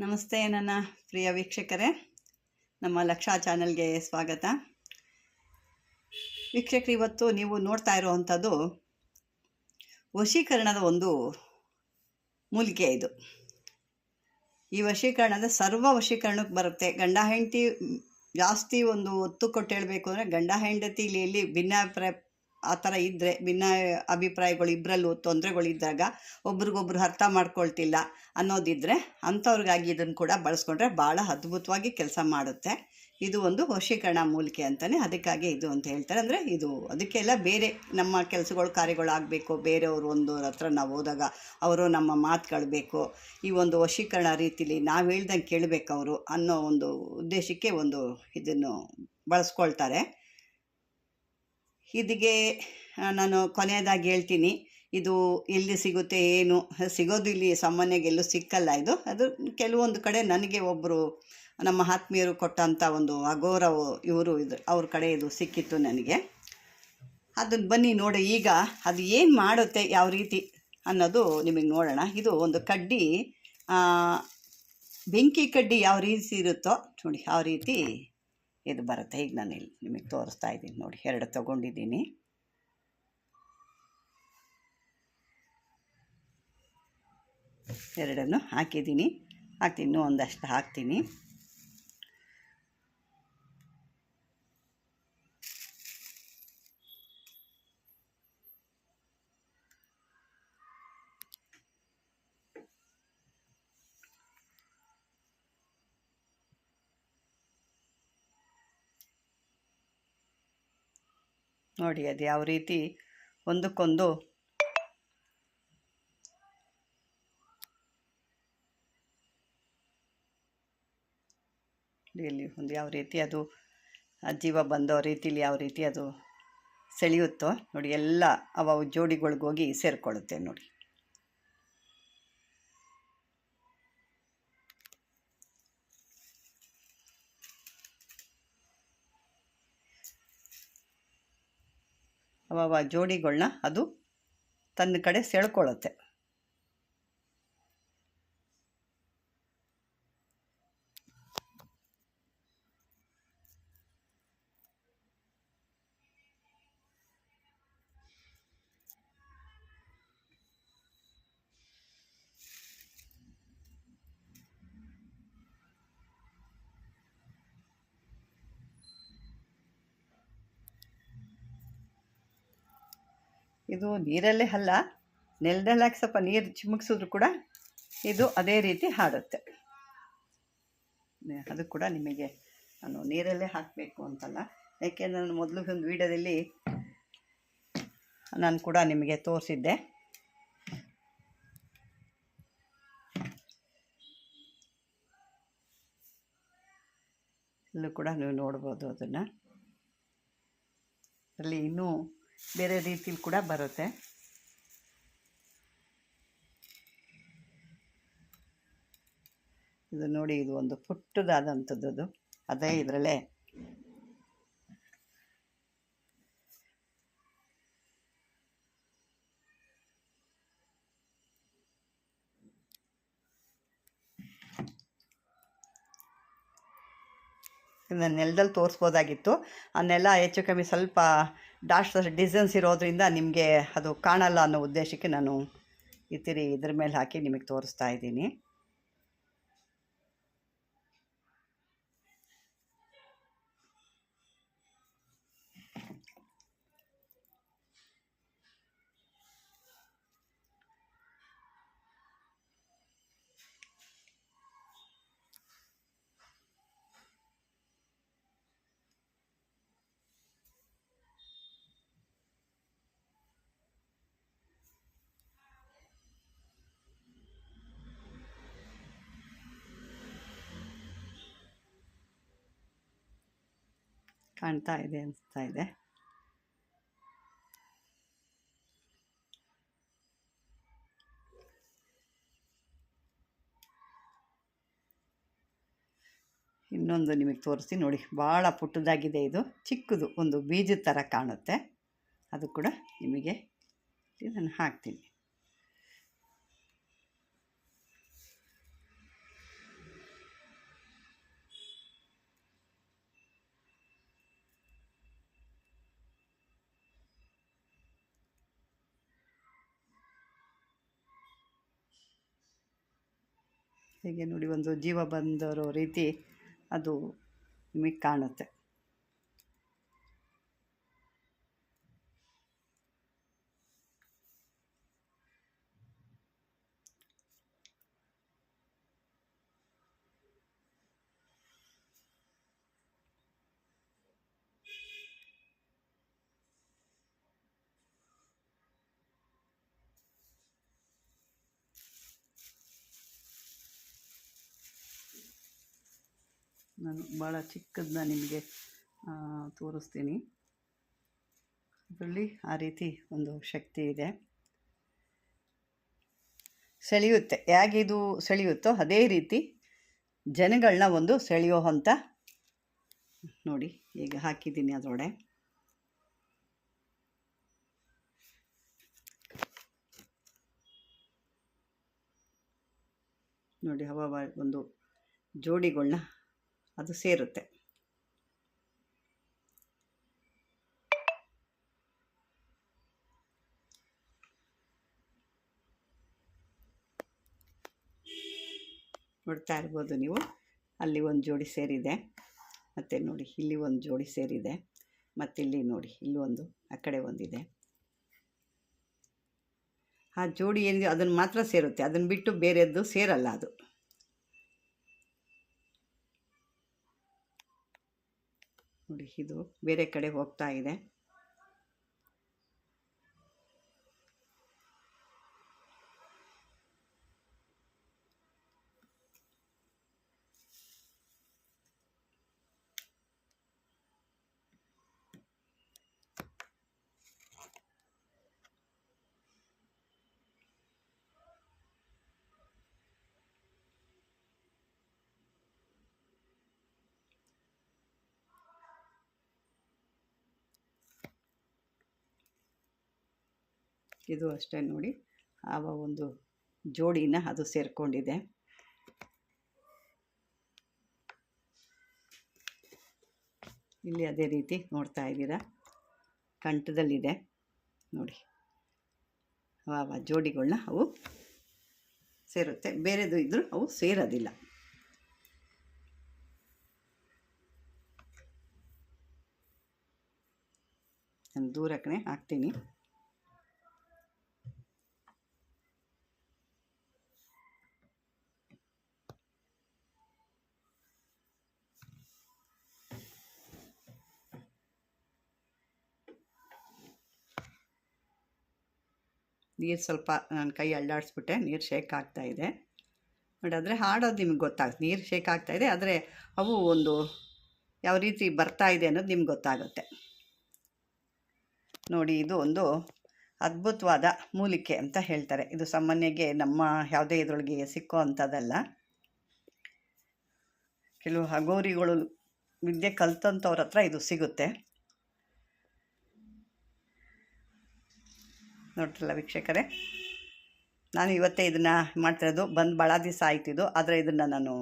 ನಮಸ್ತೆ ನನ್ನ ಪ್ರಿಯ ವೀಕ್ಷಕರೇ. ನಮ್ಮ ಲಕ್ಷಾ ಚಾನಲ್ಗೆ ಸ್ವಾಗತ. ವೀಕ್ಷಕರು, ಇವತ್ತು ನೀವು ನೋಡ್ತಾ ಇರುವಂಥದ್ದು ವಶೀಕರಣದ ಒಂದು ಮೂಲಿಕೆ ಇದು. ಈ ವಶೀಕರಣದ ಸರ್ವ ವಶೀಕರಣಕ್ಕೆ ಬರುತ್ತೆ. ಗಂಡ, ಹೆಂಡತಿ ಜಾಸ್ತಿ ಒಂದು ಒತ್ತು ಕೊಟ್ಟು ಹೇಳಬೇಕು ಅಂದರೆ ಗಂಡ ಹೆಂಡತಿಲಿ ಎಲ್ಲಿ ಭಿನ್ನಾಭಿಪ್ರಾಯ ಆ ಥರ ಇದ್ದರೆ ಭಿನ್ನ ಅಭಿಪ್ರಾಯಗಳು ಇಬ್ಬರಲ್ಲೂ ತೊಂದರೆಗಳಿದ್ದಾಗ ಒಬ್ರಿಗೊಬ್ರು ಅರ್ಥ ಮಾಡ್ಕೊಳ್ತಿಲ್ಲ ಅನ್ನೋದಿದ್ದರೆ ಅಂಥವ್ರಿಗಾಗಿ ಇದನ್ನು ಕೂಡ ಬಳಸ್ಕೊಂಡ್ರೆ ಭಾಳ ಅದ್ಭುತವಾಗಿ ಕೆಲಸ ಮಾಡುತ್ತೆ. ಇದು ಒಂದು ವಶೀಕರಣ ಮೂಲಿಕೆ ಅಂತಲೇ ಅದಕ್ಕಾಗಿ ಇದು ಅಂತ ಹೇಳ್ತಾರೆ. ಅಂದರೆ ಇದು ಅದಕ್ಕೆಲ್ಲ ಬೇರೆ ನಮ್ಮ ಕೆಲಸಗಳು, ಕಾರ್ಯಗಳು ಆಗಬೇಕು. ಬೇರೆಯವರು ಒಂದು ಹತ್ರ ನಾವು ಹೋದಾಗ ಅವರು ನಮ್ಮ ಮಾತುಗಳು ಬೇಕು ಈ ಒಂದು ವಶೀಕರಣ ರೀತಿಲಿ ನಾವು ಹೇಳ್ದಂಗೆ ಕೇಳಬೇಕು ಅವರು ಅನ್ನೋ ಒಂದು ಉದ್ದೇಶಕ್ಕೆ ಒಂದು ಇದನ್ನು ಬಳಸ್ಕೊಳ್ತಾರೆ. ಇದಕ್ಕೆ ನಾನು ಕೊನೆಯದಾಗಿ ಹೇಳ್ತೀನಿ. ಇದು ಎಲ್ಲಿ ಸಿಗುತ್ತೆ, ಏನು, ಸಿಗೋದು ಇಲ್ಲಿ ಸಾಮಾನ್ಯವಾಗಿ ಸಿಕ್ಕಲ್ಲ ಇದು. ಅದು ಕೆಲವೊಂದು ಕಡೆ ನನಗೆ ಒಬ್ಬರು ನಮ್ಮ ಆತ್ಮೀಯರು ಕೊಟ್ಟಂಥ ಒಂದು ಅಗೌರವ ಇವರು ಇದು, ಅವ್ರ ಕಡೆ ಇದು ಸಿಕ್ಕಿತ್ತು ನನಗೆ. ಅದನ್ನು ಬನ್ನಿ ನೋಡಿ ಈಗ ಅದು ಏನು ಮಾಡುತ್ತೆ, ಯಾವ ರೀತಿ ಅನ್ನೋದು ನಿಮಗೆ ನೋಡೋಣ. ಇದು ಒಂದು ಕಡ್ಡಿ ಬೆಂಕಿ ಕಡ್ಡಿ ಯಾವ ರೀತಿ ಇರುತ್ತೋ, ನೋಡಿ ಯಾವ ರೀತಿ ಇದು ಬರುತ್ತೆ. ಈಗ ನಾನು ಇಲ್ಲಿ ನಿಮಗೆ ತೋರಿಸ್ತಾ ಇದ್ದೀನಿ ನೋಡಿ. ಎರಡು ತಗೊಂಡಿದ್ದೀನಿ. ಎರಡನ್ನು ಹಾಕಿದ್ದೀನಿ. ಹಾಕ್ತೀನಿ. ಇನ್ನೂ ಒಂದಷ್ಟು ಹಾಕ್ತೀನಿ. ನೋಡಿ, ಅದು ಯಾವ ರೀತಿ ಒಂದಕ್ಕೊಂದು ಇಲ್ಲಿ ಒಂದು ಯಾವ ರೀತಿ ಅದು ಜೀವ ಬಂದೋ ರೀತಿಲಿ ಯಾವ ರೀತಿ ಅದು ಸೆಳೆಯುತ್ತೋ ನೋಡಿ, ಎಲ್ಲ ಅವ ಜೋಡಿಗಳಿಗೋಗಿ ಸೇರಿಕೊಳ್ಳುತ್ತೆ ನೋಡಿ. ಜೋಡಿಗಳನ್ನ ಅದು ತನ್ನ ಕಡೆ ಸೆಳ್ಕೊಳ್ಳುತ್ತೆ. ಇದು ನೀರಲ್ಲೇ ಅಲ್ಲ ನೆಲದಲ್ಲಿ ಹಾಕಿ ಸ್ವಲ್ಪ ನೀರು ಚಿಮುಕ್ಸಿದ್ರು ಕೂಡ ಇದು ಅದೇ ರೀತಿ ಹಾಡುತ್ತೆ. ಅದು ಕೂಡ ನಿಮಗೆ ನಾನು ನೀರಲ್ಲೇ ಹಾಕಬೇಕು ಅಂತಲ್ಲ. ಯಾಕೆಂದರೆ ನಾನು ಮೊದಲು ಒಂದು ವೀಡಿಯೋದಲ್ಲಿ ನಾನು ಕೂಡ ನಿಮಗೆ ತೋರಿಸಿದ್ದೆ. ಇಲ್ಲೂ ಕೂಡ ನೀವು ನೋಡ್ಬೋದು ಅದನ್ನು. ಅಲ್ಲಿ ಇನ್ನೂ ಬೇರೆ ರೀತಿಲಿ ಕೂಡ ಬರುತ್ತೆ. ಇದು ನೋಡಿ ಇದು ಒಂದು ಪುಟ್ಟದಾದಂಥದ್ದು ಅದು. ಅದೇ ಇದರಲ್ಲೇ ನೆಲದಲ್ಲಿ ತೋರಿಸ್ಬೋದಾಗಿತ್ತು. ಆ ನೆಲ ಹೆಚ್ಚು ಕಮ್ಮಿ ಸ್ವಲ್ಪ ಡಾಶ್ ಡಿಸೈನ್ಸ್ ಇರೋದ್ರಿಂದ ನಿಮಗೆ ಅದು ಕಾಣಲ್ಲ ಅನ್ನೋ ಉದ್ದೇಶಕ್ಕೆ ನಾನು ಈ ತಿರಿ ಇದ್ರ ಮೇಲೆ ಹಾಕಿ ನಿಮಗೆ ತೋರಿಸ್ತಾ ಇದ್ದೀನಿ. ಕಾಣ್ತಾ ಇದೆ ಅನಿಸ್ತಾ ಇದೆ. ಇನ್ನೊಂದು ನಿಮಗೆ ತೋರಿಸಿ ನೋಡಿ. ಭಾಳ ಪುಟ್ಟದಾಗಿದೆ ಇದು. ಚಿಕ್ಕದು. ಒಂದು ಬೀಜದ ಥರ ಕಾಣುತ್ತೆ. ಅದು ಕೂಡ ನಿಮಗೆ ನಾನು ಹಾಕ್ತೀನಿ. ಹೀಗೆ ನೋಡಿ ಒಂದು ಜೀವ ಬಂದಿರೋ ರೀತಿ ಅದು ನಿಮಗೆ ಕಾಣುತ್ತೆ. ನಾನು ಭಾಳ ಚಿಕ್ಕದನ್ನ ನಿಮಗೆ ತೋರಿಸ್ತೀನಿ. ಅದರಲ್ಲಿ ಆ ರೀತಿ ಒಂದು ಶಕ್ತಿ ಇದೆ. ಸೆಳೆಯುತ್ತೆ. ಹೇಗಿದು ಸೆಳೆಯುತ್ತೋ ಅದೇ ರೀತಿ ಜನಗಳನ್ನ ಒಂದು ಸೆಳೆಯೋ ಅಂತ ನೋಡಿ, ಈಗ ಹಾಕಿದ್ದೀನಿ ಅದರೊಡೆ ನೋಡಿ ಹವ ಒಂದು ಜೋಡಿಗಳನ್ನ ಅದು ಸೇರುತ್ತೆ. ನೋಡ್ತಾ ಇರ್ಬೋದು ನೀವು. ಅಲ್ಲಿ ಒಂದು ಜೋಡಿ ಸೇರಿದೆ. ಮತ್ತು ನೋಡಿ, ಇಲ್ಲಿ ಒಂದು ಜೋಡಿ ಸೇರಿದೆ. ಮತ್ತು ಇಲ್ಲಿ ನೋಡಿ, ಇಲ್ಲಿ ಒಂದು, ಆ ಕಡೆ ಒಂದಿದೆ. ಆ ಜೋಡಿ ಏನಿದೆ, ಅದನ್ನು ಮಾತ್ರ ಸೇರುತ್ತೆ. ಅದನ್ನು ಬಿಟ್ಟು ಬೇರೆದ್ದು ಸೇರಲ್ಲ ಅದು. ಇದು ಬೇರೆ ಕಡೆ ಹೋಗ್ತಾ ಇದೆ. ಇದು ಅಷ್ಟೇ ನೋಡಿ. ಆವ ಒಂದು ಜೋಡಿನ ಅದು ಸೇರಿಕೊಂಡಿದೆ. ಇಲ್ಲಿ ಅದೇ ರೀತಿ ನೋಡ್ತಾ ಇದ್ದೀರಾ? ಕಂಠದಲ್ಲಿದೆ. ನೋಡಿ. ಆವ ಜೋಡಿಗಳನ್ನ ಅವು ಸೇರುತ್ತೆ. ಬೇರೆದು ಇದ್ದರೂ ಅವು ಸೇರೋದಿಲ್ಲ. ನಾನು ದೂರಕ್ಕೆ ಹಾಕ್ತೀನಿ. ನೀರು ಸ್ವಲ್ಪ ನನ್ನ ಕೈ ಅಲ್ಲಾಡಿಸ್ಬಿಟ್ಟೆ, ನೀರು ಶೇಕ್ ಆಗ್ತಾ ಇದೆ. ಬಟ್ ಆದರೆ ಹಾಡೋದು ನಿಮ್ಗೆ ಗೊತ್ತಾಗುತ್ತೆ ನೀರು ಶೇಕ್ ಆಗ್ತಾ ಇದೆ, ಆದರೆ ಅವು ಒಂದು ಯಾವ ರೀತಿ ಬರ್ತಾ ಇದೆ ಅನ್ನೋದು ನಿಮ್ಗೆ ಗೊತ್ತಾಗುತ್ತೆ. ನೋಡಿ, ಇದು ಒಂದು ಅದ್ಭುತವಾದ ಮೂಲಿಕೆ ಅಂತ ಹೇಳ್ತಾರೆ. ಇದು ಸಾಮಾನ್ಯಗೆ ನಮ್ಮ ಯಾವುದೇ ಇದರೊಳಗೆ ಸಿಕ್ಕೋ ಅಂಥದ್ದಲ್ಲ ಕೆಲವು ಹಗೋರಿಗಳು ವಿದ್ಯೆ ಕಲ್ತಂಥವ್ರ ಹತ್ರ ಇದು ಸಿಗುತ್ತೆ. ನೋಡ್ರಲ್ಲ ವೀಕ್ಷಕರೇ. ನಾನು ಇವತ್ತೇ ಇದನ್ನು ಮಾಡ್ತಿರೋದು, ಬಂದು ಭಾಳ ದಿವಸ ಆಯ್ತಿದ್ದು ಆದರೆ ಇದನ್ನು ನಾನು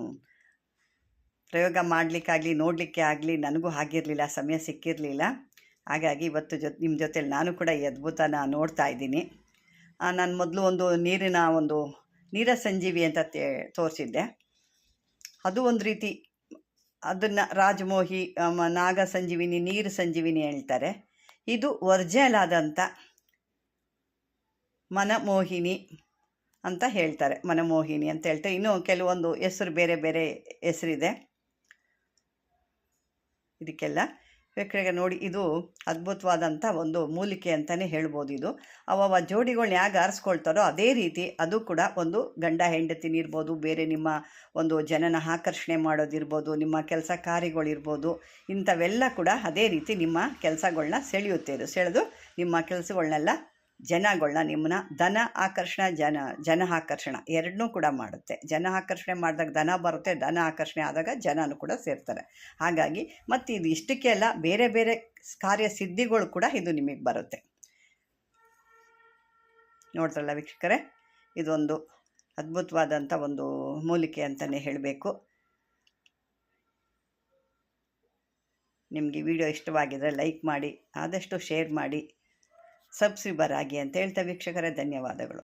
ಪ್ರಯೋಗ ಮಾಡಲಿಕ್ಕಾಗಲಿ, ನೋಡಲಿಕ್ಕೆ ಆಗಲಿ, ನನಗೂ ಆಗಿರಲಿಲ್ಲ ಸಮಯ ಸಿಕ್ಕಿರಲಿಲ್ಲ. ಹಾಗಾಗಿ ಇವತ್ತು ಜೊತೆ ನಿಮ್ಮ ಜೊತೆಲಿ ನಾನು ಕೂಡ ಈ ಅದ್ಭುತನ ನೋಡ್ತಾ ಇದ್ದೀನಿ. ನಾನು ಮೊದಲು ಒಂದು ನೀರಿನ ಒಂದು ನೀರ ಸಂಜೀವಿ ಅಂತ ತೋರಿಸಿದ್ದೆ. ಅದು ಒಂದು ರೀತಿ ಅದನ್ನು ರಾಜಮೋಹಿ ನಾಗ ಸಂಜೀವಿನಿ ನೀರು ಸಂಜೀವಿನಿ ಹೇಳ್ತಾರೆ. ಇದು ವರ್ಜಲಾದಂಥ ಮನಮೋಹಿನಿ ಅಂತ ಹೇಳ್ತಾರೆ, ಮನಮೋಹಿನಿ ಅಂತ ಹೇಳ್ತಾರೆ. ಇನ್ನೂ ಕೆಲವೊಂದು ಹೆಸರು ಬೇರೆ ಬೇರೆ ಹೆಸರಿದೆ. ಇದಕ್ಕೆಲ್ಲ ಬೇಕಾದ್ರೆ ನೋಡಿ, ಇದು ಅದ್ಭುತವಾದಂಥ ಒಂದು ಮೂಲಿಕೆ ಅಂತಲೇ ಹೇಳ್ಬೋದು ಇದು. ಅವ ಜೋಡಿಗಳನ್ನ ಹೇಗೆ ಆರಿಸ್ಕೊಳ್ತಾರೋ ಅದೇ ರೀತಿ ಅದು ಕೂಡ ಒಂದು ಗಂಡ ಹೆಂಡತಿನಿರ್ಬೋದು ಬೇರೆ ನಿಮ್ಮ ಒಂದು ಜನನ ಆಕರ್ಷಣೆ ಮಾಡೋದಿರ್ಬೋದು, ನಿಮ್ಮ ಕೆಲಸ ಕಾರ್ಯಗಳಿರ್ಬೋದು ಇಂಥವೆಲ್ಲ ಕೂಡ ಅದೇ ರೀತಿ ನಿಮ್ಮ ಕೆಲಸಗಳನ್ನ ಸೆಳೆಯುತ್ತೆ. ಇದು ಸೆಳೆದು ನಿಮ್ಮ ಕೆಲಸಗಳನ್ನೆಲ್ಲ ಜನಗಳನ್ನ ನಿಮ್ಮನ್ನ ಧನ ಆಕರ್ಷಣ, ಜನ ಜನ ಆಕರ್ಷಣ ಎರಡನ್ನೂ ಕೂಡ ಮಾಡುತ್ತೆ. ಜನ ಆಕರ್ಷಣೆ ಮಾಡಿದಾಗ ಧನ ಬರುತ್ತೆ, ಧನ ಆಕರ್ಷಣೆ ಆದಾಗ ಜನನೂ ಕೂಡ ಸೇರ್ತಾರೆ. ಹಾಗಾಗಿ ಮತ್ತು ಇದು ಇಷ್ಟಕ್ಕೆ ಅಲ್ಲ, ಬೇರೆ ಬೇರೆ ಕಾರ್ಯ ಸಿದ್ಧಿಗಳು ಕೂಡ ಇದು ನಿಮಗೆ ಬರುತ್ತೆ. ನೋಡ್ತಾರಲ್ಲ ವೀಕ್ಷಕರೇ, ಇದೊಂದು ಅದ್ಭುತವಾದಂಥ ಒಂದು ಮೂಲಿಕೆ ಅಂತಲೇ ಹೇಳಬೇಕು. ನಿಮಗೆ ವಿಡಿಯೋ ಇಷ್ಟವಾಗಿದ್ದರೆ ಲೈಕ್ ಮಾಡಿ, ಆದಷ್ಟು ಶೇರ್ ಮಾಡಿ. ಸಬ್ಸ್ಕ್ರೈಬರ್ ಆಗಿ ಅಂತ ಹೇಳ್ತಾ ವೀಕ್ಷಕರೇ ಧನ್ಯವಾದಗಳು.